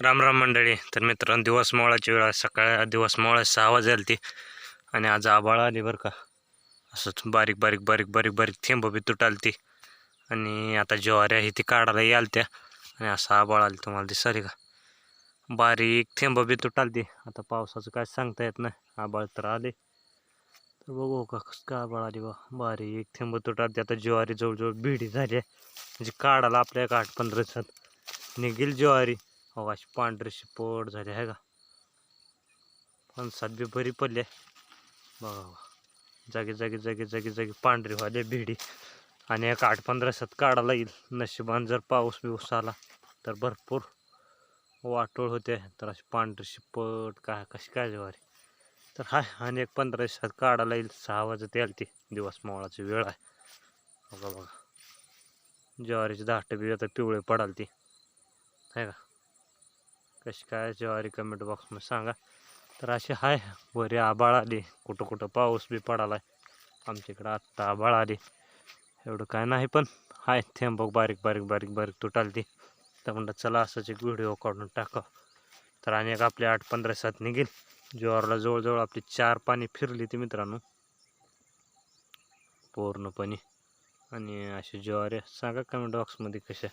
राम राम मंडळी. तर मित्रांनो दिवस मोळाची वेळ सकाळ दिवस मोळा सहा वाजायला ती आणि आज आबाळ आली बरं का. असंच बारीक बारीक बारीक बारीक बारीक थेंब बी तुटाल ती आणि आता ज्वारी आहे ती काढायला याल त्या आणि असं आबाळ आली तुम्हाला दिसाली का. बारीक थेंब बी तुटाल ती आता पावसाचं काय सांगता येत नाही. आबाळ तर आले. तर बघू का कसं काय आबाळ आली बा. बारीक थेंब तुटाल ती आता ज्वारी जवळजवळ भिडी झाली आहे. म्हणजे काढायला आपल्या एक आठ पंधरा दिवसात. निघेल ज्वारी. मग अशी पांढरी शिपट झाली आहे का? फणसात बी बरी पडली आहे. बघा बघा. जागी जागी जागी जागी जागी पांढरी व्हायला भिडी. आणि एक आठ पंधरा सात काढायला येईल. नशिबान जर पाऊस बिऊस आला तर भरपूर वाटोळ होते. तर अशी पांढरी शिपट काय कशी काय ज्वारी तर हाय आणि एक पंधरा दिवसात काढायला येईल. सहा वाजत याल ती दिवस मावळाची वेळ आहे. बघा बघा. ज्वारीची दाट बी आता पिवळे पडाल ती आहे का? कशी काय ज्वारी कमेंट बॉक्समध्ये सांगा. तर अशी आहे वरी आबाळ आली. कुठं कुठं पाऊस बी पडाला आमच्या इकडं आत्ता आबाळ आली. एवढं काय नाही पण हाय थेंब बारीक बारीक बारीक बारीक तुटाल ती तर म्हणलं चला असंच एक व्हिडिओ काढून टाका तर आणि एक आपली आठ पंधरा सात निघेल. ज्वारला जवळजवळ आपली चार पाणी फिरली ती मित्रांनो. पूर्णपणे. आणि अशी ज्वारी सांगा कमेंट बॉक्समध्ये कशा?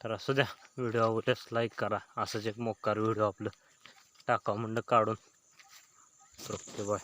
तर असू द्या व्हिडिओ आवडल्यास लाईक करा. असंच एक मोकार व्हिडिओ आपलं टाका म्हणलं काढून. Okay bye